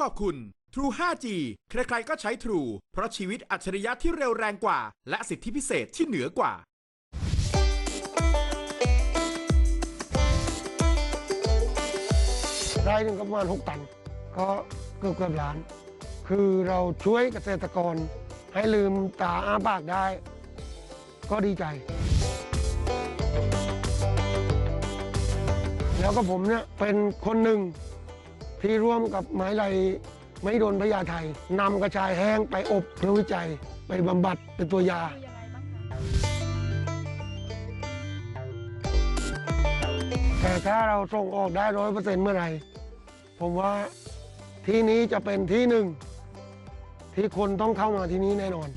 ขอบคุณ True 5G ใครๆก็ใช้ True เพราะชีวิตอัจฉริยะที่เร็วแรงกว่า และสิทธิพิเศษที่เหนือกว่า รายหนึ่งก็ประมาณ 6 ตัน ก็เกือบเกือบล้าน คือเราช่วยเกษตรกรให้ลืมตาอ้าปากได้ ก็ดีใจ แล้วก็ผมเนี่ยเป็นคนหนึ่ง ที่ร่วมกับไม้ไรไม่โดนพญาไทยนำกระชายแห้งไปอบเพื่อวิจัย ไปบำบัดเป็นตัวยาแต่ถ้าเราส่งออกได้ร้อยเปอร์เซ็นต์เมื่อไหร่ผมว่าที่นี้จะเป็นที่หนึ่ง ที่คนต้องเข้ามาที่นี้แน่นอน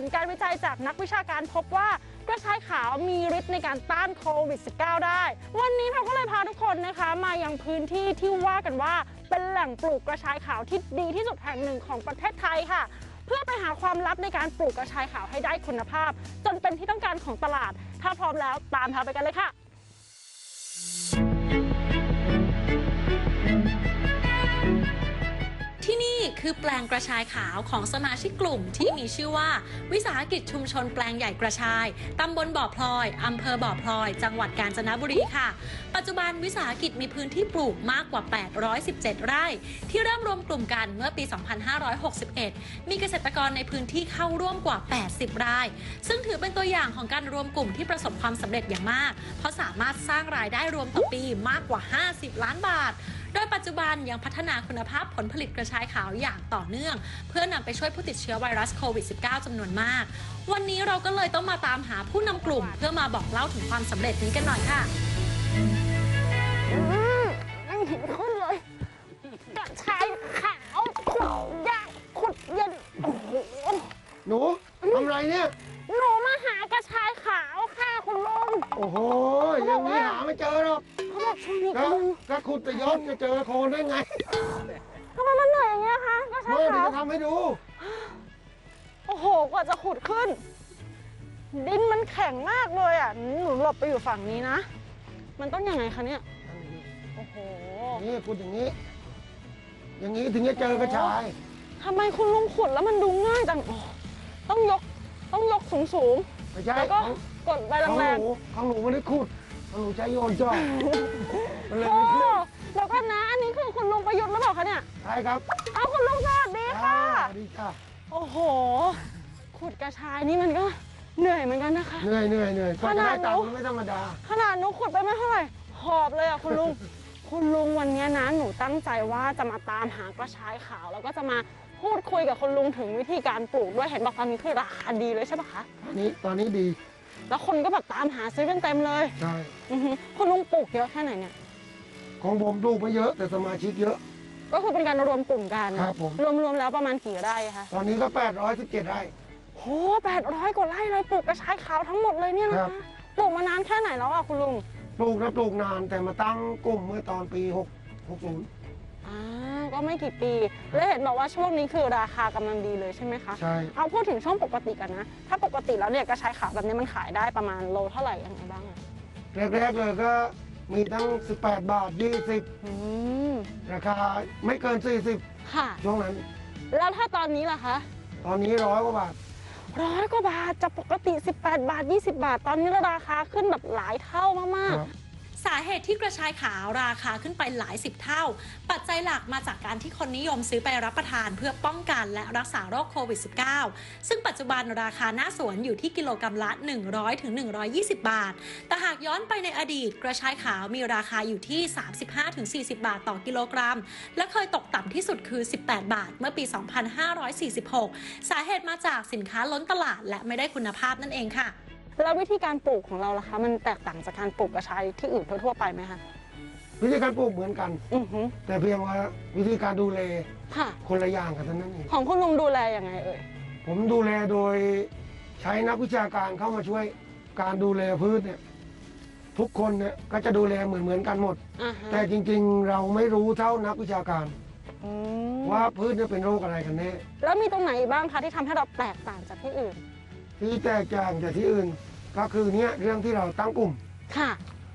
ลการวิจัยจากนักวิชาการพบว่ากระชายขาวมีฤทธิ์ในการต้านโควิด -19 ได้ วันนี้เราก็เลยพาทุกคนนะคะ มายังพื้นที่ที่ว่ากันว่า เป็นแหล่งปลูกกระชายขาวที่ดีที่สุดแห่งหนึ่งของประเทศไทยค่ะ เพื่อไปหาความลับในการปลูกกระชายขาวให้ได้คุณภาพ จนเป็นที่ต้องการของตลาด ถ้าพร้อมแล้วตามพาไปกันเลยค่ะ คือแปลงกระชายขาวของสมาชิกกลุ่มที่มีชื่อว่า วิสาหกิจชุมชนแปลงใหญ่กระชาย ตำบลบ่อพลอย อำเภอบ่อพลอย จังหวัดกาญจนบุรีค่ะ ปัจจุบันวิสาหกิจมีพื้นที่ปลูกมากกว่า 817 ไร่ ที่เริ่มรวมกลุ่มกันเมื่อปี 2561 มีเกษตรกรในพื้นที่เข้าร่วมกว่า 80 ราย ซึ่งถือเป็นตัวอย่างของการรวมกลุ่มที่ประสบความสำเร็จอย่างมาก เพราะสามารถสร้างรายได้รวมต่อปีมากกว่า 50 ล้านบาท โดยปัจจุบันยังพัฒนาคุณภาพผลผลิตกระชายขาวอย่างต่อเนื่อง เพื่อนำไปช่วยผู้ติดเชื้อไวรัสโควิด -19 จำนวนมาก วันนี้เราก็เลยต้องมาตามหาผู้นำกลุ่ม เพื่อมาบอกเล่าถึงความสำเร็จนี้กันหน่อยค่ะอืมยังเห็นขึ้นเลยกระชายขาวขุดยากขุดเย็นโอ้โหหนูทำไรเนี่ยหนูมาหากระชายขาวค่ะคุณลุงโอ้โหยังนี้หาไม่เจอหรอก เขาบอกช่วงนี้ก็คุณลุงก็ขุดแต่ยศจะเจอโคนได้ไงทำไมมันเหนื่อยอย่างเงี้ยคะกระชายเมื่อเดี๋ยขาววจะทำให้ดู โอ้โห กว่าจะขุดขึ้น ดินมันแข็งมากเลยอะ หนูหลบไปอยู่ฝั่งนี้นะ มันต้องยังไงคะเนี่ย โอ้โห นี่ขุดอย่างนี้ อย่างนี้ถึงจะเจอกระชายทำไมคุณลุงขุดแล้วมันดูง่ายจังอ๋อต้องยก ต้องยกสูงสูงไม่ใช่ๆแล้วก็ของกดไปของแรหงนูของหนูไม่ได้ขุด ของหนูใช้โยนจ้อยมันๆเลยโอ้ไม่ขึ้นแล้วก็นะ อันนี้คือคุณลุงประยุทธ์หรือเปล่าคะเนี่ย ใช่ครับเอาคุณลุงสวัสดีค่ะ สวัสดีค่ะโอ้โห ขุดกระชายนี่มันก็เหนื่อยเหมือนกันนะคะ เหนื่อยเหนื่อยเหนื่อยกว่าจะได้ขนาดหนูตังค์มันไม่ธรรมดา ขนาดหนูขุดไปไม่เท่าไหร่ หอบเลยอะคุณลุง คุณลุงวันนี้นะ หนูตั้งใจว่าจะมาตามหากระชายขาว แล้วก็จะมาพูดคุยกับคุณลุงถึงวิธีการปลูกด้วย เห็นบอกตอนนี้คือราคาดีเลยใช่ปะคะ ตอนนี้ตอนนี้ดี แล้วคนก็แบบตามหาซื้อกันเต็มเลยใช่อือหือคุณลุงปลูกเยอะแค่ไหนเนี่ย ของผมปลูกไม่เยอะแต่สมาชิกเยอะ ก็คือเป็นการรวมกลุ่มกันครับผม รวมๆแล้วประมาณกี่ไร่คะตอนนี้ก็817ไร่ โหแปดร้อยกว่าไร่เลยปลูกกระชายขาวทั้งหมดเลยเนี่ยนะครัคะบปลูกมานานแค่ไหนแล้วอะคุณลุงปลูกนะปลูกนานแต่มาตั้งกลุ่มเมื่อตอนปี6 60 อ่า ก็ไม่กี่ปี แล้วเห็นบอกว่าช่วงนี้คือราคากำลังดีเลยใช่ไหมคะใช่เอาพูดถึงช่วงปกติกันนะ ถ้าปกติแล้วเนี่ยกระชายขาวแบบนี้มันขายได้ประมาณโลเท่าไหร่ยังไงบ้างอะแรกๆเลยก็มีทั้ง 18 บาท อืม20 ราคาไม่เกินค่ะ40ช่วงนั้น แล้วถ้าตอนนี้ล่ะคะตอนนี้ร้อยกว่าบาท ร้อยกว่าบาทจากปกติ 18 บาท 20 บาท ตอนนี้ราคาขึ้นแบบหลายเท่ามากครับ สาเหตุที่กระชายขาวราคาขึ้นไปหลายสิบเท่า ปัจจัยหลักมาจากการที่คนนิยมซื้อไปรับประทานเพื่อป้องกันและรักษาโรคโควิด -19 ซึ่งปัจจุบันราคาหน้าสวนอยู่ที่กิโลกรรัมละ 100ถึง120 บาท แต่หากย้อนไปในอดีต กระชายขาวมีราคาอยู่ที่ 35ถึง40 บาทต่อกิโลกรัม และเคยตกต่ำที่สุดคือ 18 บาท เมื่อปี 2546 สาเหตุมาจากสินค้าล้นตลาดและไม่ได้คุณภาพนั่นเองค่ะ แล้ววิธีการปลูกของเราล่ะคะ มันแตกต่างจากการปลูกกระชายที่อื่นทั่วๆไปไหมคะวิธีการปลูกเหมือนกัน อือหือแต่เพียงว่าวิธีการดูแลค่ะ คนละอย่างกันเท่านั้นเองของคุณลุงดูแลยังไงเอ่ยผมดูแลโดยใช้นักวิชาการเข้ามาช่วยการดูแลพืชเนี่ยทุกคนเนี่ยก็จะดูแลเหมือนเหมือนกันหมด อ่าฮะแต่จริงๆ เราไม่รู้เท่านักวิชาการ อืมว่าพืชเนี่ยเป็นโรคอะไรกันแน่แล้วมีตรงไหนอีกบ้างคะที่ทำให้เราแตกต่างจากที่อื่น ที่แตกต่างจากที่อื่น ก็คือเนี่ยเรื่องที่เราตั้งกลุ่ม ค่ะ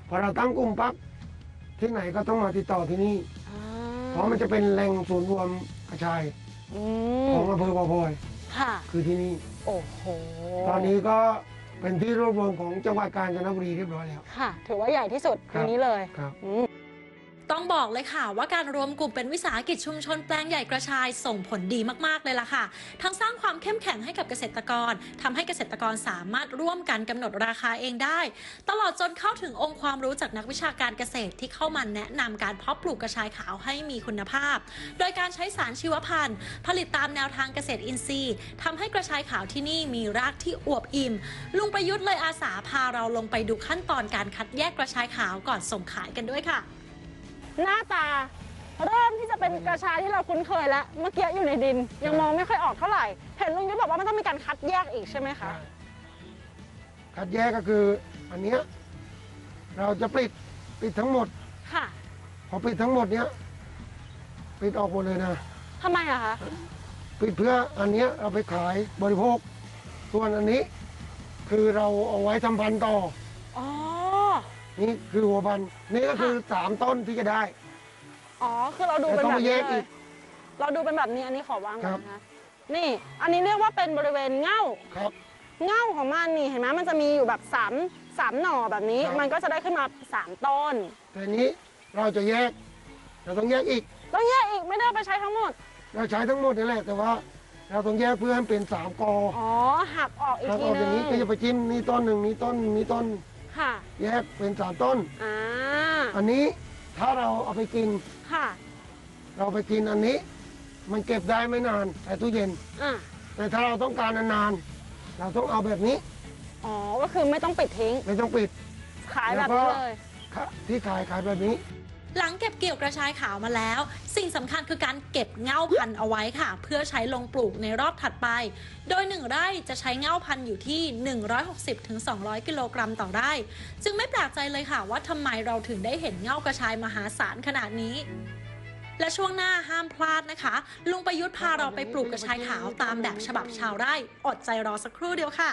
พอเราตั้งกลุ่มปั๊บที่ไหนก็ต้องมาติดต่อที่นี่อ่าเพราะมันจะเป็นแหล่งศูนย์รวมกระชายอืขมองอำเภอบ่อพลอยค่ะ คือที่นี่ โอ้โหตอนนี้ก็เป็นที่รวบรวมของจังหวัดกาญจนบุรีเรียบร้อยแล้ว ค่ะ ถือว่าใหญ่ที่สุดครับในนี้เลยครับ อืม ต้องบอกเลยค่ะว่าการรวมกลุ่มเป็นวิสาหกิจชุมชนแปลงใหญ่กระชายส่งผลดีมากๆเลยล่ะค่ะ ทั้งสร้างความเข้มแข็งให้กับเกษตรกรทำให้เกษตรกรสามารถร่วมกันกำหนดราคาเองได้ ตลอดจนเข้าถึงองค์ความรู้จากนักวิชาการเกษตรที่เข้ามาแนะนำการเพาะปลูกกระชายขาวให้มีคุณภาพ โดยการใช้สารชีวพันธุ์ ผลิตตามแนวทางเกษตรอินทรีย์ทำให้กระชายขาวที่นี่มีรากที่อวบอิ่ม ลุงประยุทธ์เลยอาสาพาเราลงไปดูขั้นตอนการคัดแยกกระชายขาวก่อนส่งขายกันด้วยค่ะ หน้าตา เริ่มที่จะเป็นกระชายที่เราคุ้นเคยแล้ว เมื่อกี้อยู่ในดิน ยังมองไม่ค่อยออกเท่าไหร่ เห็นลุงยุทธบอกว่ามันต้องมีการคัดแยกอีกใช่ไหมคะคัดแยกก็คืออันเนี้ยเราจะปิดปิดทั้งหมด ค่ะพอปิดทั้งหมดเนี้ยปิดออกหมดเลยนะ ทำไมอะคะปิดเพื่ออันเนี้ยเราไปขายบริโภค ส่วนอันนี้คือเราเอาไว้ทำพันธุ์ต่อ อ๋อ นี่คือหัวพันธุ์นี่ก็คือสามต้นที่จะได้ อ๋อ คือเราดูแต่เป็นต้องแบบมาแยนี้กเลอียก เราดูเป็นแบบนี้ อันนี้ขอวางก่ครัอนบนะคะนี่ อันนี้เรียกว่าเป็นบริเวณเง่า ครับ เง่าของมันนี่เห็นไหมมันจะมีอยู่แบบสามสามหน่อแบบนี้ ครับ มันก็จะได้ขึ้นมาสามต้น แต่นี้เราจะแยก เราต้องแยกอีก ต้องแยกอีกไม่ได้เอาไปใช้ทั้งหมด เราใช้ทั้งหมดนี่แหละแต่ว่า เราต้องแยกเพื่อให้เป็นสามกออ๋อ หักออกอีกถ้าทีออกนึอย่างนี้ก็จะไปจิ้มนี่ต้นหนึ่งนี่ต้นนี่ต้น ค่ะ แยกเป็นสามต้น อ่า อันนี้ถ้าเราเอาไปกิน ค่ะ เราไปกินอันนี้ มันเก็บได้ไม่นานแต่ตู้เย็น อะแต่ถ้าเราต้องการนานๆเราต้องเอาแบบนี้อ๋อ ก็คือไม่ต้องปิดทิ้ง ไม่ต้องปิด ขายแบบนี้เลย ค่ะที่ขายขายแบบนี้ หลังเก็บเกี่ยวกระชายขาวมาแล้ว สิ่งสำคัญคือการเก็บเง่าพันธุ์เอาไว้ค่ะ เพื่อใช้ลงปลูกในรอบถัดไป โดย 1 ไร่จะใช้เง่าพันธุ์อยู่ที่ 160-200 กิโลกรัมต่อไร่ จึงไม่แปลกใจเลยค่ะว่าทำไมเราถึงได้เห็นเง่ากระชายมหาศาลขนาดนี้และช่วงหน้าห้ามพลาดนะคะ ลุงประยุทธ์พาเราไปปลูกกระชายขาวตามแบบฉบับชาวไร่ อดใจรอสักครู่เดียวค่ะ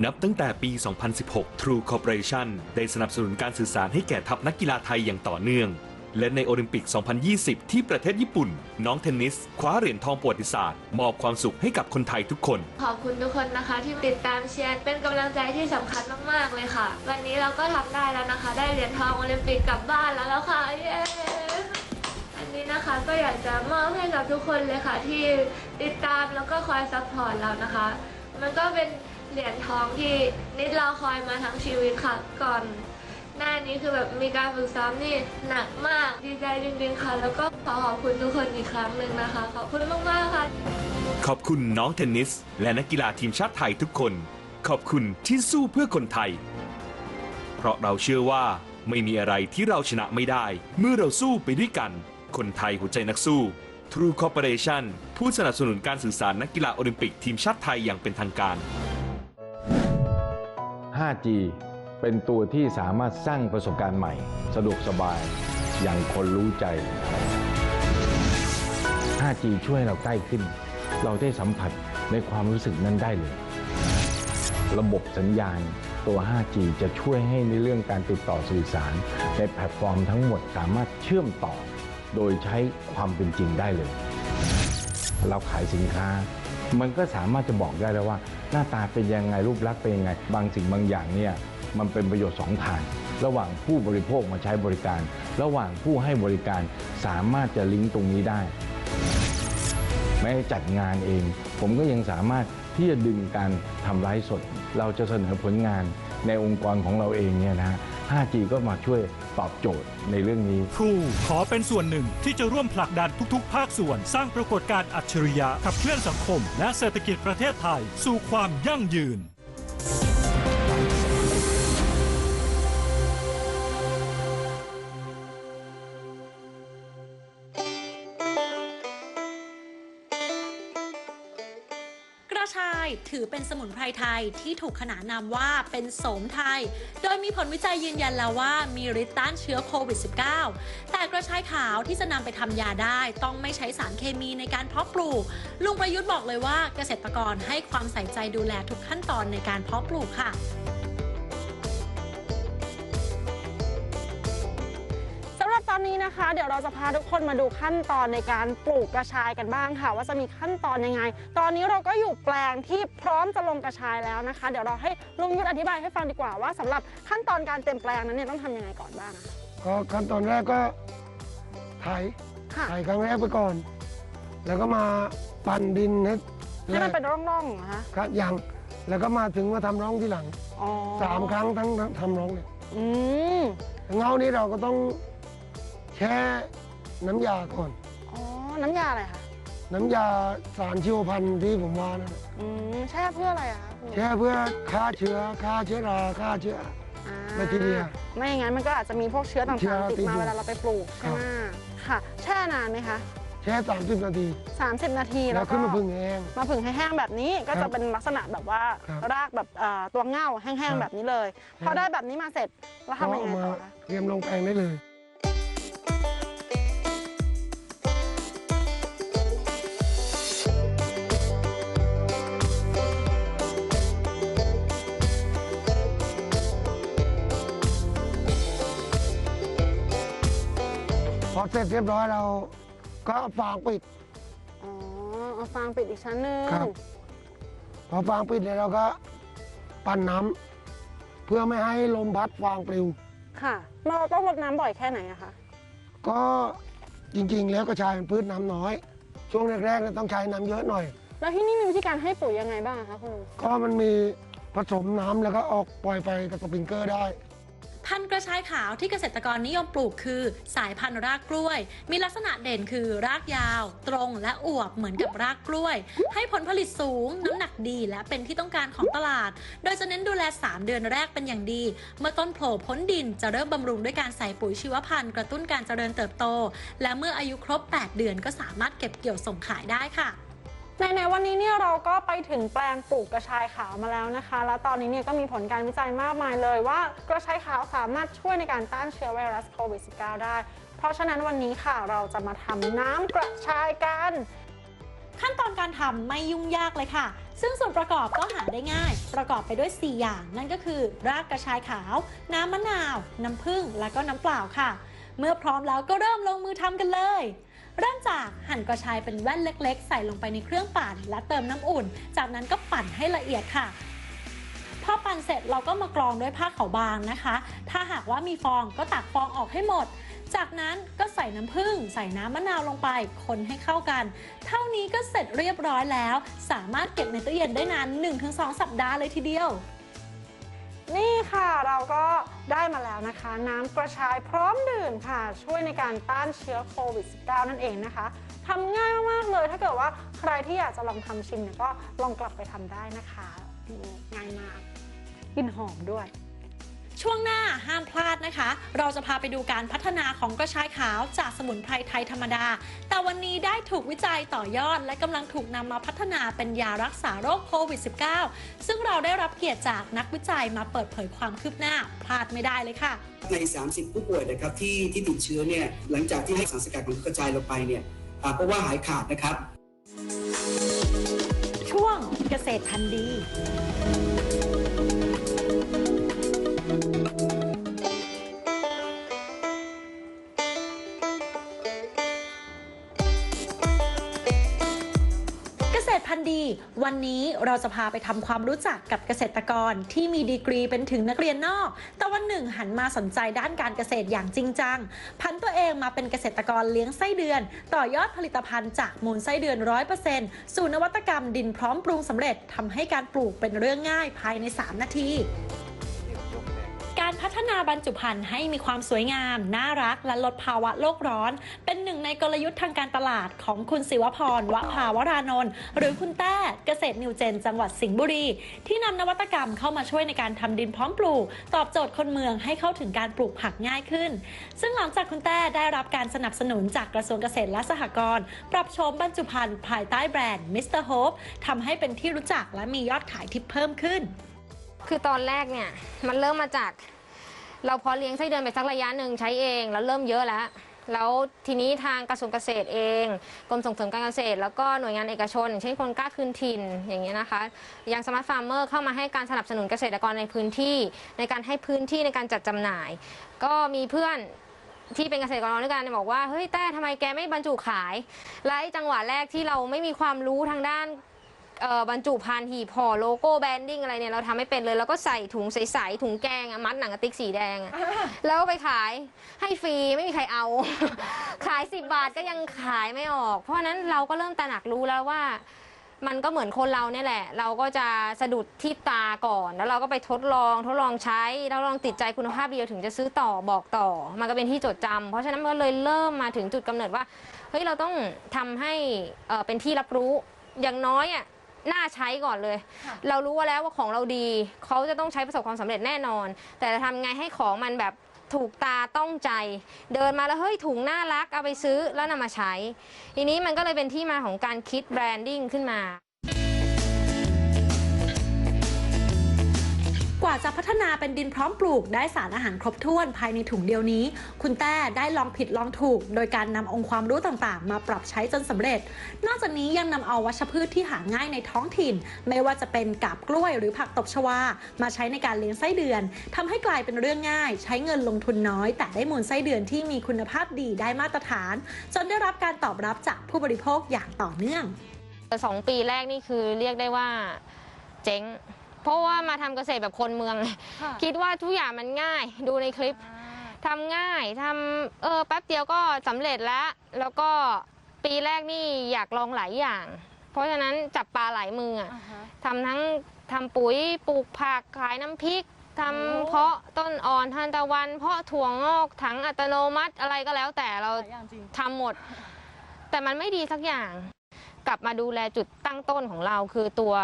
นับตั้งแต่ปี 2016 True Corporation ได้สนับสนุนการสื่อสารให้แก่ทัพนักกีฬาไทยอย่างต่อเนื่อง และในโอลิมปิก 2020 ที่ประเทศญี่ปุ่น น้องเทนนิส คว้าเหรียญทองประวัติศาสตร์ มอบความสุขให้กับคนไทยทุกคน ขอบคุณทุกคนนะคะ ที่ติดตามเชียร์เป็นกำลังใจที่สำคัญมาก ๆ เลยค่ะ วันนี้เราก็ทำได้แล้วนะคะ ได้เหรียญทองโอลิมปิกกลับบ้านแล้วแล้วค่ะเย้อันนี้นะคะก็อยากจะมอบให้กับทุกคนเลยค่ะ ที่ติดตามแล้วก็คอยซัพพอร์ตเรานะคะ มันก็เป็น เหรียญทองที่นิดเราคอยมาทั้งชีวิตค่ะก่อนหน้านี้คือแบบมีการฝึกซ้อมนี่หนักมากดีใจจริงๆค่ะ แล้วก็ขอขอบคุณทุกคนอีกครั้งหนึ่งนะคะ ขอบคุณมากๆค่ะ ขอบคุณน้องเทนนิส และนักกีฬาทีมชาติไทยทุกคน ขอบคุณที่สู้เพื่อคนไทย เพราะเราเชื่อว่าไม่มีอะไรที่เราชนะไม่ได้ เมื่อเราสู้ไปด้วยกัน คนไทยหัวใจนักสู้ True Corporation ผู้สนับสนุนการสื่อสารนักกีฬาโอลิมปิกทีมชาติไทยอย่างเป็นทางการ 5G เป็นตัวที่สามารถสร้างประสบการณ์ใหม่ สะดวกสบายอย่างคนรู้ใจ 5G ช่วยเราใกล้ขึ้น เราได้สัมผัสในความรู้สึกนั้นได้เลย ระบบสัญญาณตัว 5G จะช่วยให้ในเรื่องการติดต่อสื่อสาร ในแพลตฟอร์มทั้งหมดสามารถเชื่อมต่อ โดยใช้ความเป็นจริงได้เลย เราขายสินค้า มันก็สามารถจะบอกได้แล้วว่า หน้าตาเป็นยังไงรูปลักษณ์เป็นยังไง บางสิ่งบางอย่างเนี่ยมันเป็นประโยชน์สองทางระหว่างผู้บริโภคมาใช้บริการ ระหว่างผู้ให้บริการสามารถจะลิงก์ตรงนี้ได้ แม้จัดงานเอง ผมก็ยังสามารถที่จะดึงการทำไลฟ์สด เราจะเสนอผลงานในองค์กรของเราเองเนี่ยนะฮะ 5G ก็มาช่วยตอบโจทย์ในเรื่องนี้ ครูขอเป็นส่วนหนึ่งที่จะร่วมผลักดันทุกๆ ภาคส่วน สร้างปรากฏการณ์อัจฉริยะขับเคลื่อนสังคม และเศรษฐกิจประเทศไทย สู่ความยั่งยืน ถือเป็นสมุนไพรไทยที่ถูกขนานนามว่าเป็นโสมไทย โดยมีผลวิจัยยืนยันแล้วว่ามีฤทธิ์ต้านเชื้อโควิด -19 แต่กระชายขาวที่จะนำไปทำยาได้ ต้องไม่ใช้สารเคมีในการเพาะปลูก ลุงประยุทธ์บอกเลยว่าเกษตรกรให้ความใส่ใจดูแลทุกขั้นตอนในการเพาะปลูกค่ะ นนี้นะคะ เดี๋ยวเราจะพาทุกคนมาดูขั้นตอนในการปลูกกระชายกันบ้างค่ะ ว่าจะมีขั้นตอนยังไง ตอนนี้เราก็อยู่แปลงที่พร้อมจะลงกระชายแล้วนะคะ เดี๋ยวเราให้ลุงยุทธอธิบายให้ฟังดีกว่าว่าสำหรับขั้นตอนการเต็มแปลงนั้นเนี่ยต้องทำยังไงก่อนบ้างอะคะก็ขั้นตอนแรกก็ไถค่ะไถครั้งแรกไปก่อน แล้วก็มาปั่นดินให้ให้มันเป็นร่องๆเหรอคะครับยังแล้วก็มาถึงมาทำร่องที่หลังอ๋อสามครั้งทั้งทำร่องเนี่ยอืมเงานี้เราก็ต้อง แช่น้ำยาก่อน อ๋อ น้ำยาอะไรคะ น้ำยาสารชีวพันธุ์ที่ผมว่านั่นน่ะอืม แช่เพื่ออะไรอะคะคุณแช่เพื่อฆ่าเชื้อฆ่าเชื้อราฆ่าเชื้อ อ่าแบคทีเรียไม่อย่างนั้นมันก็อาจจะมีพวกเชื้อต่าเชื้องๆติดติดมาอยู่ เวลาเราไปปลูกใช่ไหมค่ะ แช่นานไหมคะแช่ 30 นาที 30 นาทีแล้แล้ววก็ ขึ้นมาพึ่งแห้ง มาผึ่งให้แห้งแบบนี้ก็ครัจะบเป็นลักษณะแบบว่าครับรากแบบเอ่อตัวเง่าแห้ครังบๆแบบนี้เลย พอได้แบบนี้มาเสร็จแล้วก็ทำยังเอาไงมาต่อคะเตรียมลงแปลงได้เลย อเสร็จเรียบร้อยเราก็เอาฟางปิด อ๋อเอาฟางปิดอีกชั้นหนึ่งครับ พอฟางปิดแล้วเราก็ปั่นน้ำเพื่อไม่ให้ลมพัดฟางปลิว ค่ะเราต้องรดน้ำบ่อยแค่ไหนอะคะก็จริงๆ แล้วกระชายเป็นพืชน้ำน้อย ช่วงแรกๆเนี่ยต้องใช้น้ำเยอะหน่อย แล้วที่นี่มีวิธีการให้ปุ๋ยยังไงบ้างอะคะคุณลุงก็มันมีผสมน้ำแล้วก็ออกปล่อยไปกับสปริงเกอร์ได้ พันธุ์กระชายขาวที่เกษตรกรนิยมปลูกคือ สายพันธุ์รากกล้วย มีลักษณะเด่นคือรากยาว ตรงและอวบเหมือนกับรากกล้วย ให้ผลผลิตสูง น้ำหนักดีและเป็นที่ต้องการของตลาด โดยจะเน้นดูแล 3 เดือนแรกเป็นอย่างดี เมื่อต้นโผล่พ้นดินจะเริ่มบำรุงด้วยการใส่ปุ๋ยชีวพันธุ์กระตุ้นการเจริญเติบโต และเมื่ออายุครบ 8 เดือนก็สามารถเก็บเกี่ยวส่งขายได้ค่ะ ในในๆวันนี้เนี่ยเราก็ไปถึงแปลงปลูกกระชายขาวมาแล้วนะคะ แล้วตอนนี้เนี่ยก็มีผลการวิจัยมากมายเลยว่ากระชายขาวสามารถช่วยในการต้านเชื้อไวรัสโควิด -19 ได้ เพราะฉะนั้นวันนี้ค่ะเราจะมาทำน้ำกระชายกัน ขั้นตอนการทำไม่ยุ่งยากเลยค่ะ ซึ่งส่วนประกอบก็หาได้ง่าย ประกอบไปด้วย 4 อย่าง นั่นก็คือ รากกระชายขาว น้ำมะนาว น้ำผึ้ง และก็น้ำเปล่าค่ะ เมื่อพร้อมแล้วก็เริ่มลงมือทำกันเลย เริ่มจากหั่นกระชายเป็นแว่นเล็ก ๆ ใส่ลงไปในเครื่องปั่นและเติมน้ำอุ่น จากนั้นก็ปั่นให้ละเอียดค่ะพอปั่นเสร็จเราก็มากรองด้วยผ้าขาวบางนะคะ ถ้าหากว่ามีฟองก็ตักฟองออกให้หมด จากนั้นก็ใส่น้ำผึ้งใส่น้ำมะนาวลงไป คนให้เข้ากัน เท่านี้ก็เสร็จเรียบร้อยแล้ว สามารถเก็บในตู้เย็นได้นาน 1-2 สัปดาห์เลยทีเดียว นี่ค่ะเราก็ได้มาแล้วนะคะ น้ำกระชายพร้อมดื่มค่ะ ช่วยในการต้านเชื้อโควิด -19 นั่นเองนะคะทำง่ายมากๆเลย ถ้าเกิดว่าใครที่อยากจะลองทำชิมเนี่ยก็ลองกลับไปทำได้นะคะง่ายมากกลิ่นหอมด้วย ช่วงหน้าห้ามพลาดนะคะ เราจะพาไปดูการพัฒนาของกระชายขาวจากสมุนไพรไทยธรรมดา แต่วันนี้ได้ถูกวิจัยต่อยอด และกำลังถูกนำมาพัฒนาเป็นยารักษาโรคโควิด -19 ซึ่งเราได้รับเกียรติจากนักวิจัยมาเปิดเผยความคืบหน้า พลาดไม่ได้เลยค่ะ ใน 30 ผู้ป่วยนะครับที่ที่ติดเชื้อเนี่ยหลังจากที่ให้สารสกัดของกระจายลงไปเนี่ยอ่าเพราะว่าหายขาดนะครับ ช่วงเกษตรทันดี วันนี้เราจะพาไปทำความรู้จักกับเกษตรกรที่มีดีกรีเป็นถึงนักเรียนนอก แต่วันหนึ่งหันมาสนใจด้านการเกษตรอย่างจริงจัง พันตัวเองมาเป็นเกษตรกรเลี้ยงไส้เดือน ต่อยอดผลิตภัณฑ์จากมูลไส้เดือน 100%สู่นวัตกรรมดินพร้อมปรุงสำเร็จทำให้การปลูกเป็นเรื่องง่ายภายใน 3 นาที พัฒนาบรรจุภัณฑ์ให้มีความสวยงาม น่ารัก และลดภาวะโลกร้อน เป็นหนึ่งในกลยุทธ์ทางการตลาดของคุณศิวพรวภาวรานนท์หรือคุณแต้เกษตรนิวเจน จังหวัดสิงห์บุรี ที่นำนวัตกรรมเข้ามาช่วยในการทำดินพร้อมปลูก ตอบโจทย์คนเมืองให้เข้าถึงการปลูกผักง่ายขึ้น ซึ่งหลังจากคุณแต้ได้รับการสนับสนุนจากกระทรวงเกษตรและสหกรณ์ปรับโฉมบรรจุภัณฑ์ภายใต้แบรนด์มิสเตอร์โฮปทำให้เป็นที่รู้จักและมียอดขายที่เพิ่มขึ้น คือตอนแรกเนี่ยมันเริ่มมาจาก เราพอเลี้ยงไส้เดือนไปสักระยะหนึ่งใช้เองแล้วเริ่มเยอะแล้ว แล้วทีนี้ทางกระทรวงเกษตรเองกรมส่งเสริมการเกษตร แล้วก็หน่วยงานเอกชนอย่างเช่นคนกล้าคืนถิ่นอย่างเงี้ยนะคะยังสมาร์ทฟาร์มเมอร์เข้ามาให้การสนับสนุนเกษตรกรในพื้นที่ ในการให้พื้นที่ในการจัดจำหน่าย ก็มีเพื่อนที่เป็นเกษตรกรด้วยกันบอกว่าเฮ้ยแต่ทำไมแกไม่บรรจุขาย และจังหวะแรกที่เราไม่มีความรู้ทางด้าน เอ่อบรรจุภัณฑ์หีบห่อโลโก้แบรนดิ้งอะไรเนี่ยเราทำไม่เป็นเลยแล้วก็ใส่ถุงใสๆถุงแกงอะมัดหนังกระติกสีแดงอะแล้วก็ไปขายให้ฟรีไม่มีใครเอา ขาย10บาทก็ยังขายไม่ออก เพราะฉะนั้นเราก็เริ่มตระหนักรู้แล้วว่า มันก็เหมือนคนเราเนี่ยแหละ เราก็จะสะดุดที่ตาก่อน แล้วเราก็ไปทดลองทดลองใช้แล้วลองติดใจคุณภาพดีเราถึงจะซื้อต่อบอกต่อ มันก็เป็นที่จดจำเพราะฉะนั้นมันก็เลยเริ่มมาถึงจุดกำเนิดว่าเฮ้ยเราต้องทำให้เอ่อเป็นที่รับรู้อย่างน้อยอะ น่าใช้ก่อนเลย เรารู้ว่าแล้วว่าของเราดีเขาจะต้องใช้ประสบความสำเร็จแน่นอน แต่จะทำไงให้ของมันแบบถูกตาต้องใจ เดินมาแล้วเฮ้ยถุงน่ารักเอาไปซื้อแล้วนำมาใช้ ทีนี้มันก็เลยเป็นที่มาของการคิดแบรนดิ้งขึ้นมา กว่าจะพัฒนาเป็นดินพร้อมปลูกได้สารอาหารครบถ้วนภายในถุงเดียวนี้ คุณแต้ได้ลองผิดลองถูก โดยการนำองค์ความรู้ต่างๆ มาปรับใช้จนสำเร็จ นอกจากนี้ยังนำเอาวัชพืชที่หาง่ายในท้องถิ่น ไม่ว่าจะเป็นกาบกล้วยหรือผักตบชวา มาใช้ในการเลี้ยงไส้เดือนทำให้กลายเป็นเรื่องง่าย ใช้เงินลงทุนน้อย แต่ได้มูลไส้เดือนที่มีคุณภาพดีได้มาตรฐาน จนได้รับการตอบรับจากผู้บริโภคอย่างต่อเนื่องสองปีแรกนี่คือเรียกได้ว่าเจ๊ง เพราะว่ามาทำเกษตรแบบคนเมืองคิดว่าทุกอย่างมันง่ายดูในคลิปทำง่ายทำเออแป๊บเดียวก็สำเร็จแล้ว แล้วก็ปีแรกนี่อยากลองหลายอย่าง เพราะฉะนั้นจับปลาหลายมืออะทำทั้งทำปุ๋ยปลูกผักขายน้ำพริกทำเพาะต้นอ่อนทานตะวัน เพาะถั่วงอกถังอัตโนมัติอะไรก็แล้วแต่เราทำหมด แต่มันไม่ดีสักอย่าง กลับมาดูแลจุดตั้งต้นของเราคือตัว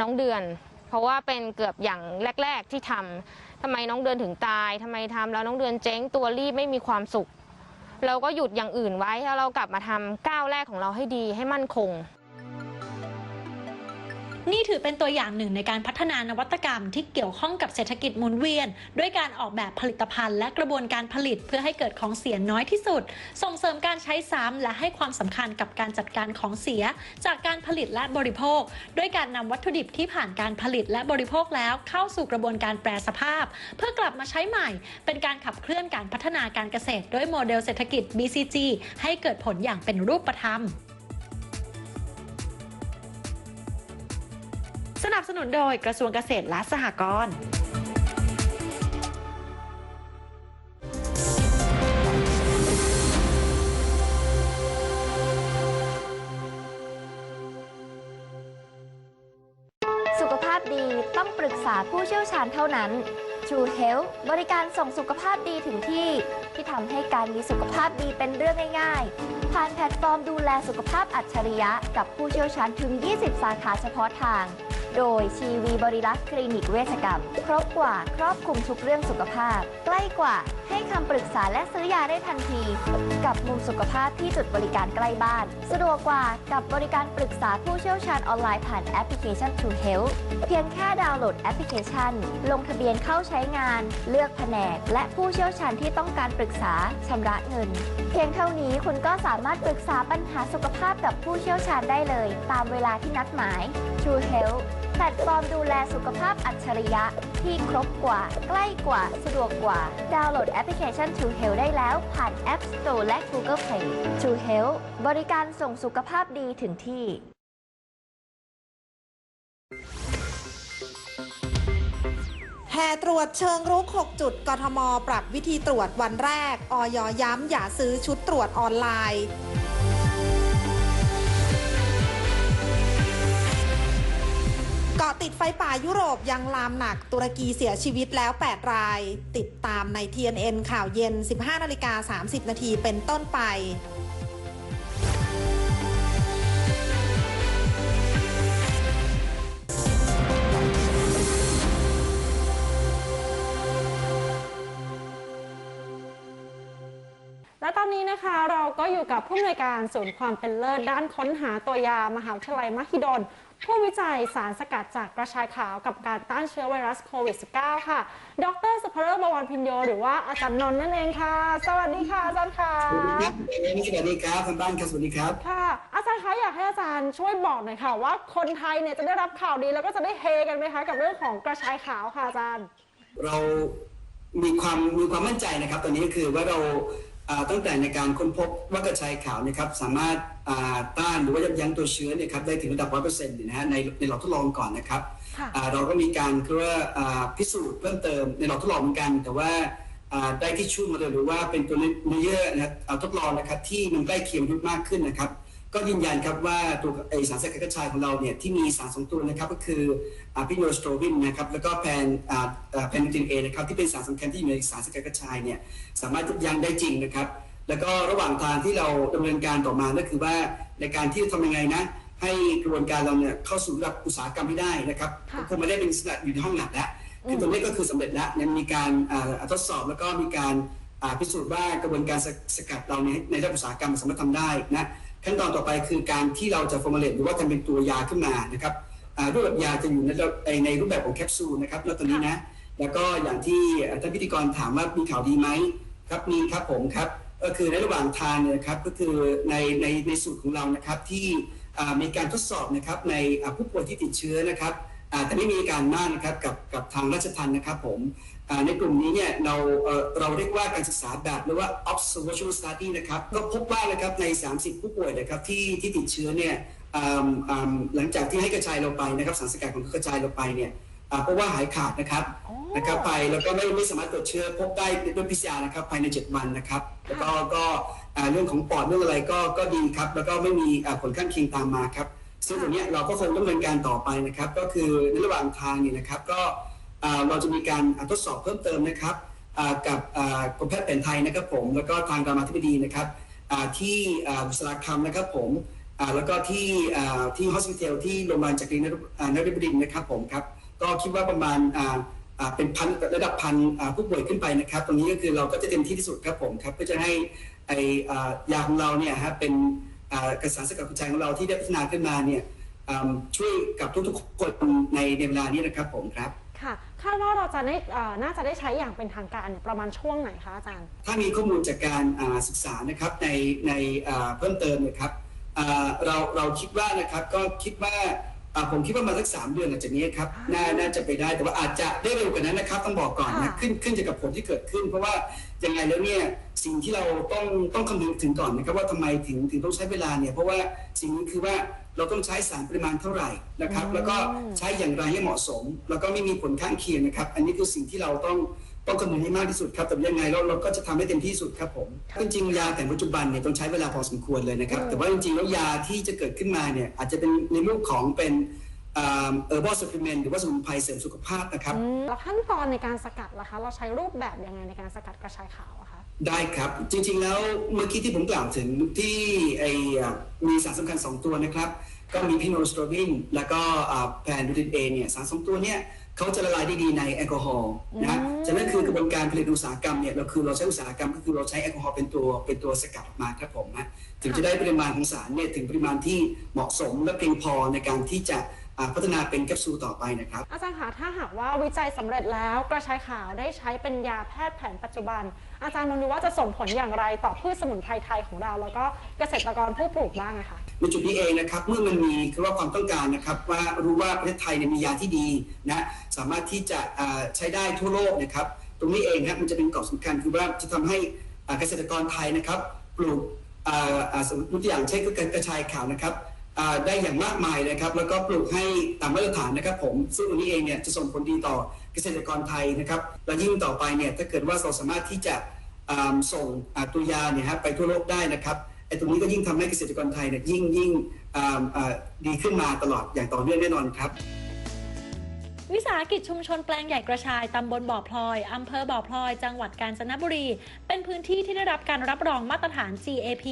น้องเดือนเพ ราะว่าเป็นเกือบอย่างแรก ๆ ที่ทำทำไมน้องเดือนถึงตายทำไมทำแล้วน้องเดือนเจ๊งตัวรีบไม่มีความสุข เราก็หยุดอย่างอื่นไว้แล้วเรากลับมาทำก้าวแรกของเราให้ดีให้มั่นคง นี่ถือเป็นตัวอย่างหนึ่งในการพัฒนานวัตกรรมที่เกี่ยวข้องกับเศรษฐกิจหมุนเวียน ด้วยการออกแบบผลิตภัณฑ์และกระบวนการผลิตเพื่อให้เกิดของเสียน้อยที่สุด ส่งเสริมการใช้ซ้ำและให้ความสำคัญกับการจัดการของเสีย จากการผลิตและบริโภค ด้วยการนำวัตถุดิบที่ผ่านการผลิตและบริโภคแล้วเข้าสู่กระบวนการแปรสภาพ เพื่อกลับมาใช้ใหม่ เป็นการขับเคลื่อนการพัฒนาการเกษตร ด้วยโมเดลเศรษฐกิจ BCG ให้เกิดผลอย่างเป็นรูปธรรม สนับสนุนโดยกระทรวงเกษตรและสหกรณ์สุขภาพดีต้องปรึกษาผู้เชี่ยวชาญเท่านั้น True Health บริการส่งสุขภาพดีถึงที่ ที่ทำให้การมีสุขภาพดีเป็นเรื่องง่าย ๆ ผ่านแพลตฟอร์มดูแลสุขภาพอัจฉริยะ กับผู้เชี่ยวชาญถึง 20 สาขาเฉพาะทาง โดยชีวีบริลักษ์คลินิกเวชกรรม ครบกว่าครอบคลุมทุกเรื่องสุขภาพ ใกล้กว่าให้คำปรึกษาและซื้อยาได้ทันที กับมุมสุขภาพที่จุดบริการใกล้บ้าน สะดวกกว่ากับบริการปรึกษาผู้เชี่ยวชาญออนไลน์ผ่านแอปพลิเคชัน True Health เพียงแค่ดาวน์โหลดแอปพลิเคชัน ลงทะเบียนเข้าใช้งาน เลือกแผนก และผู้เชี่ยวชาญที่ต้องการปรึกษาชำระเงิน เพียงเท่านี้คุณก็สามารถปรึกษาปัญหาสุขภาพกับผู้เชี่ยวชาญได้เลย ตามเวลาที่นัดหมาย True Health แพลตฟอร์มดูแลสุขภาพอัจฉริยะ ที่ครบกว่า ใกล้กว่า สะดวกกว่า ดาวน์โหลดแอปพลิเคชัน True Health ได้แล้ว ผ่าน App Store และ Google Play True Health บริการส่งสุขภาพดีถึงที่แห่ตรวจเชิงรุก 6 จุด กทม ปรับวิธีตรวจวันแรกออยย้ำอย่าซื้อชุดตรวจออนไลน์ กาะติดไฟป่ายุโรปยังลามหนักตุรกีเสียชีวิตแล้ว 8 ราย ติดตามใน TNN ข่าวเย็น 15นาฬิกา30 นาทีเป็นต้นไป และตอนนี้นะคะเราก็อยู่กับผู้อำนวยการศูนย์ความเป็นเลิศด้านค้นหาตัวยามหาวิทยาลัยมหิดล ผู้วิจัยสารสกัดจากกระชายขาวกับการต้านเชื้อไวรัสโควิด -19 ค่ะ ดรสุภเริศบวรพินโย หรือว่าอาจารย์นนท์นั่นเองค่ะ สวัสดีค่ะอาจารย์ค่ะ สวัสดีครับเอมี่สวัสดีครับทางบ้านครับสวัสดีครับ ค่ะ อาจารย์คะอยากให้อาจารย์ช่วยบอกหน่อยค่ะ ว่าคนไทยเนี่ยจะได้รับข่าวดีแล้วก็จะได้เฮกันไหมคะกับเรื่องของกระชายขาวค่ะอาจารย์ เรามีความมีความมั่นใจนะครับ ตอนนี้คือว่าเราอ่า ตั้งแต่ในการค้นพบว่ากระชายขาวนะครับสามารถอ่าต้านหรือว่ายับยั้งตัวเชื้อเนี่ยครับได้ถึงระดับร้อยเปอร์เซ็นต์นะฮะในในหลอดทดลองก่อนนะครับค่ะอ่าเราก็มีการคือว่าอ่าพิสูจน์เพิ่มเติมในหลอดทดลองเหมือนกัน แต่ว่าอ่าได้ที่ชูโมเดลหรือว่าเป็นตัวเนื้อเยื่อนะครับอ่าทดลองนะครับที่มันใกล้เคียงมนุษย์มากขึ้นนะครับ ก็ยืนยันครับว่าตัวไอสารสกัดกระชายของเราเนี่ยที่มีสารสองตัวนะครับก็คืออะพิโนสโตรวินนะครับแล้วก็แพนอ่าอ่าแพนนิตินเอนะครับที่เป็นสารสำคัญที่อยู่ในสารสกัดกระชายเนี่ยสามารถยับยั้งได้จริงนะครับ แล้วก็ระหว่างทางที่เราดำเนินการต่อมาก็คือว่าในการที่จะทำยังไงนะให้กระบวนการเราเนี่ยเข้าสู่ระดับอุตสาหกรรมให้ได้นะครับค่ะคงไม่ได้เป็นสกัดอยู่ในห้องหลับแล้วคือตรงนี้ก็คือสำเร็จแล้วยังมีการอ่าทดสอบแล้วก็มีการอ่าพิสูจน์ว่ากระบวนการสสกัดเราเนี่ยในระดับอุตสาหกรรมสามารถทำได้นะ ขั้นตอนต่อไปคือการที่เราจะฟอร์มาเลตหรือว่าทำเป็นตัวยาขึ้นมานะครับรูปแบบยาจะอยู่ในในรูปแบบของแคปซูลนะครับแล้วตอนนี้นะแล้วก็อย่างที่ท่านพิธีกรถามว่ามีข่าวดีไหมครับมีครับผมครับก็คือในระหว่างทางเนี่ยนะครับก็คือในในในสูตรของเรานะครับที่มีการทดสอบนะครับในผู้ป่วยที่ติดเชื้อนะครับ แต่ไม่มีการมากนะครับกับกับทางราชทันนะครับผมในกลุ่มนี้เนี่ยเราเราเรียกว่าการศึกษาแบบหรือว่า observational study นะครับก็พบว่านะครับใน 30 ผู้ป่วยนะครับที่ที่ติดเชื้อเนี่ยหลังจากที่ให้กระจายเราไปนะครับสารสกัดของกระจายเราไปเนี่ยเพราะว่าหายขาดนะครับนะครับไปแล้วก็ไม่ไม่สามารถตรวจเชื้อพบได้ด้วยพิซานะครับภายใน 7 วันนะครับ แล้วก็ก็เรื่องของปอดเรื่องอะไรก็ก็ดีครับ แล้วก็ไม่มีผลข้างเคียงตามมาครับ ซึ่งตรงนี้เราก็คงดำเนินการต่อไปนะครับ ก็คือในระหว่างทางนี่นะครับ ก็เราจะมีการทดสอบเพิ่มเติมนะครับกับกรมแพทย์แผนไทยนะครับผม แล้วก็ทางกรามาธิบดีนะครับที่อ่าบุษราคำนะครับผมแล้วก็ที่ที่ฮอสพิทอลที่โรงพยาบาลจักรีนฤอ่านฤบดินนะครับผมครับก็คิดว่าประมาณเป็นพันระดับพันผู้ป่วยขึ้นไปนะครับ ตรงนี้ก็คือเราก็จะเต็มที่ที่สุดครับผมครับเพื่อจะให้ไอยาของเราเนี่ยฮะเป็น กระสารสกัดกระจายของเราที่ได้พัฒนาขึ้นมาเนี่ยอ่าช่วยกับทุกๆคนในในเวลานี้นะครับผมครับค่ะคาดว่าเราจะได้เอ่อน่าจะได้ใช้อย่างเป็นทางการเนี่ยประมาณช่วงไหนคะอาจารย์ ถ้ามีข้อมูลจากการอ่าศึกษานะครับในในอ่าเพิ่มเติมนะครับอ่าเราเราคิดว่านะครับก็คิดว่าอ่าผมคิดว่ามาสักสามเดือนหลังจากนี้ครับน่าน่าจะไปได้แต่ว่าอาจจะได้เร็วกว่านั้นนะครับ ต้องบอกก่อนนะค่ะขึ้นขึ้นอยู่กับผลที่เกิดขึ้น เพราะว่ายังไงแล้วเนี่ย สิ่งที่เราต้องต้องคำนึงถึงก่อนนะครับว่าทำไมถึงถึงต้องใช้เวลาเนี่ยเพราะว่าสิ่งนี้คือว่าเราต้องใช้สารปริมาณเท่าไหร่นะครับ แล้วก็ใช้อย่างไรให้เหมาะสม แล้วก็ไม่มีผลข้างเคียงนะครับ อันนี้คือสิ่งที่เราต้องต้องคำนึงให้มากที่สุดครับแต่ยังไงเราเราก็จะทำให้เต็มที่สุดครับผมจริงๆยาแต่ปัจจุบันเนี่ยต้องใช้เวลาพอสมควรเลยนะครับ แต่ว่าจริงๆแล้วยาที่จะเกิดขึ้นมาเนี่ยอาจจะเป็นในรูปของเป็นเอ่อ herbal supplement หรือว่าสมุนไพรเสริมสุขภาพนะครับ แล้วขั้นตอนในการสกัดล่ะคะ เราใช้รูปแบบยังไงในการสกัดกระชายขาวอะคะ ได้ครับ จริงๆแล้วเมื่อกี้ที่ผมกล่าวถึงที่ไออะมีสารสำคัญ 2 ตัวนะครับ ก็มีพิโนสโตรวินแล้วก็แพนดูตินเอเนี่ยสารสองตัวเนี่ยเขาจะละลายได้ดีในแอลกอฮอล์นะฮะฉะนั้นคือกระบวนการผลิตอุตสาหกรรมเนี่ยเราคือเราใช้อุตสาหกรรมก็คือเราใช้แอลกอฮอล์เป็นตัวเป็นตัวสกัดออกมาครับผมฮะถึงจะได้ปริมาณของสารเนี่ยถึงปริมาณที่เหมาะสมและเพียงพอในการที่จะอ่าพัฒนาเป็นแคปซูลต่อไปนะครับ อาจารย์คะถ้าหากว่าวิจัยสำเร็จแล้วกระชายขาวได้ใช้เป็นยาแพทย์แผนปัจจุบัน อาจารย์มองดูว่าจะส่งผลอย่างไรต่อพืชสมุนไพรไทยของเรา แล้วก็เกษตรกรผู้ปลูกบ้างอะคะในจุดนี้เองนะครับเมื่อมันมีคือว่าความต้องการนะครับว่ารู้ว่าประเทศไทยเนี่ยมียาที่ดีนะสามารถที่จะใช้ได้ทั่วโลกนะครับตรงนี้เองครับมันจะเป็นกรอบสำคัญคือว่าจะทำให้เกษตรกรไทยนะครับปลูกอ่าอ่าสมมติตัวอย่างเช่นก็กระชายขาวนะครับได้อย่างมากมายนะครับ แล้วก็ปลูกให้ตามมาตรฐานนะครับผม ซึ่งตรงนี้เองเนี่ยจะส่งผลดีต่อเกษตรกรไทยนะครับ และยิ่งต่อไปเนี่ยถ้าเกิดว่าเราสามารถที่จะ ส่งตัวยาเนี่ยฮะไปทั่วโลกได้นะครับไอ้ตรงนี้ก็ยิ่งทำให้เกษตรกรไทยเนี่ยยิ่งยิ่งดีขึ้นมาตลอดอย่างต่อเนื่องแน่นอนครับ วิสาหกิจชุมชนแปลงใหญ่กระชายตำบลบ่อพลอยอำเภอบ่อพลอย จังหวัดกาญจนบุรี เป็นพื้นที่ที่ได้รับการรับรองมาตรฐาน GAP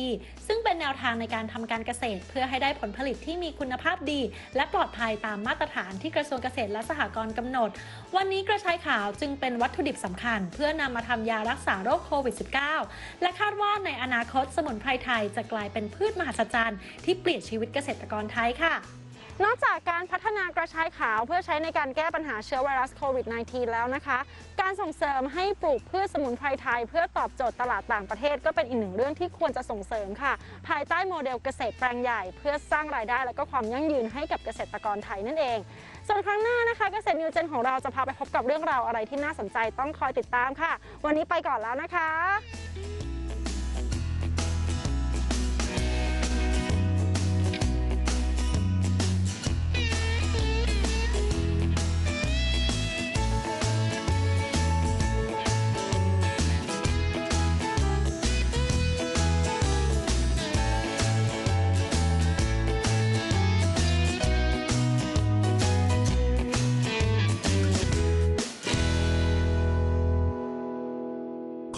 ซึ่งเป็นแนวทางในการทำการเกษตร เพื่อให้ได้ผลผลิตที่มีคุณภาพดี และปลอดภัยตามมาตรฐานที่กระทรวงเกษตรและสหกรณ์กำหนด วันนี้กระชายขาวจึงเป็นวัตถุดิบสำคัญ เพื่อนำมาทำยารักษาโรคโควิด -19 และคาดว่าในอนาคตสมุนไพรไทยจะกลายเป็นพืชมหัศจรรย์ที่เปลี่ยนชีวิตเกษตรกรไทยค่ะ นอกจากการพัฒนากระชายขาวเพื่อใช้ในการแก้ปัญหาเชื้อไวรัสโควิด -19 แล้วนะคะ การส่งเสริมให้ปลูกพืชสมุนไพรไทย เพื่อตอบโจทย์ตลาดต่างประเทศก็เป็นอีกหนึ่งเรื่องที่ควรจะส่งเสริมค่ะ ภายใต้โมเดลเกษตรแปลงใหญ่ เพื่อสร้างรายได้และก็ความยั่งยืนให้กับเกษตรกรไทยนั่นเอง ส่วนครั้งหน้านะคะเกษตรนิวเจนของเราจะพาไปพบกับเรื่องราวอะไรที่น่าสนใจต้องคอยติดตามค่ะ วันนี้ไปก่อนแล้วนะคะ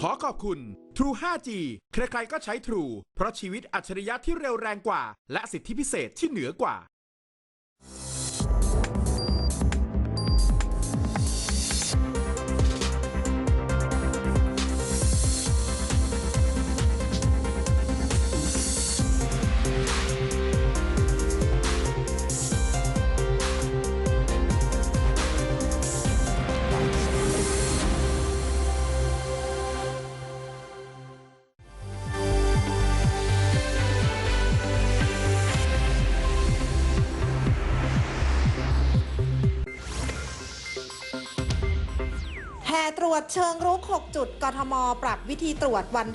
ขอขอบคุณ True 5G ใครๆก็ใช้ True เพราะชีวิตอัจฉริยะที่เร็วแรงกว่า และสิทธิพิเศษที่เหนือกว่า ตรวจเชิงรุก 6 จุด กทม ปรับวิธีตรวจวัน